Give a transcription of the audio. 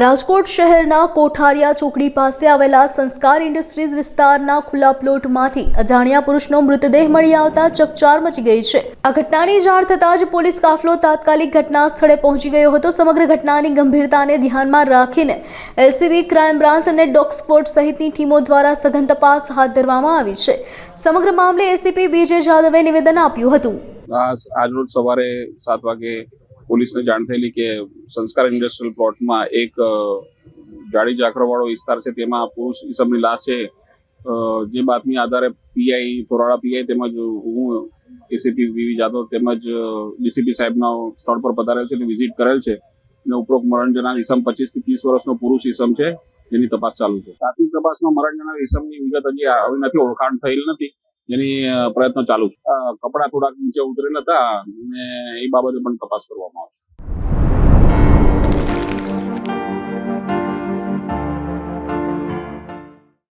રાજકોટ શહેરના કોઠારિયા ચોકડી પાસે આવેલા સંસ્કાર ઇન્ડસ્ટ્રીઝ વિસ્તારના ખુલ્લા પ્લોટમાંથી અજાણ્યા પુરુષનો મૃતદેહ મળી આવતા ચકચાર મચી ગઈ છે. આ ઘટનાની જાણ થતાં જ પોલીસ કાફલો તાત્કાલિક ઘટના સ્થળે પહોંચી ગયો હતો. સમગ્ર ઘટનાની ગંભીરતાને ધ્યાનમાં રાખીને એલસીબી ક્રાઇમ બ્રાન્ચ અને ડોગ સહિતની ટીમો દ્વારા સઘન તપાસ હાથ ધરવામાં આવી છે. સમગ્ર મામલે એસીપી બીજે જાદવે નિવેદન આપ્યું હતું. આજરોજ સવારે સાત વાગે પોલીસને જાણ થયેલી કે સંસ્કાર ઇન્ડસ્ટ્રીયલ પ્લોટમાં એક જાડી જાખરોવાળો વિસ્તાર છે, તેમાં પુરુષ ઈસમની લાશ છે. જે બાતમી આધારે પીઆઈ થોરાળા પીઆઈ તેમજ હું એસીપી વીવી જાદવ તેમજ ડીસીપી સાહેબના સ્થળ પર પધારેલ છે અને વિઝિટ કરેલ છે. અને ઉપરોક્ત મરણ જનાર ઈસમ પચીસથી ત્રીસ વર્ષનો પુરુષ ઈસમ છે. જેની તપાસ ચાલુ છે. પ્રાથમિક તપાસમાં મરણ જનાર ઈસમની વિગત હજી આવી નથી, ઓળખાણ થયેલ નથી. અ, પ્રયત્નો ચાલુ છે. કપડાં થોડાક નીચે ઉતરેલા હતા. ને એ બાબતે પણ તપાસ કરવામાં આવશે.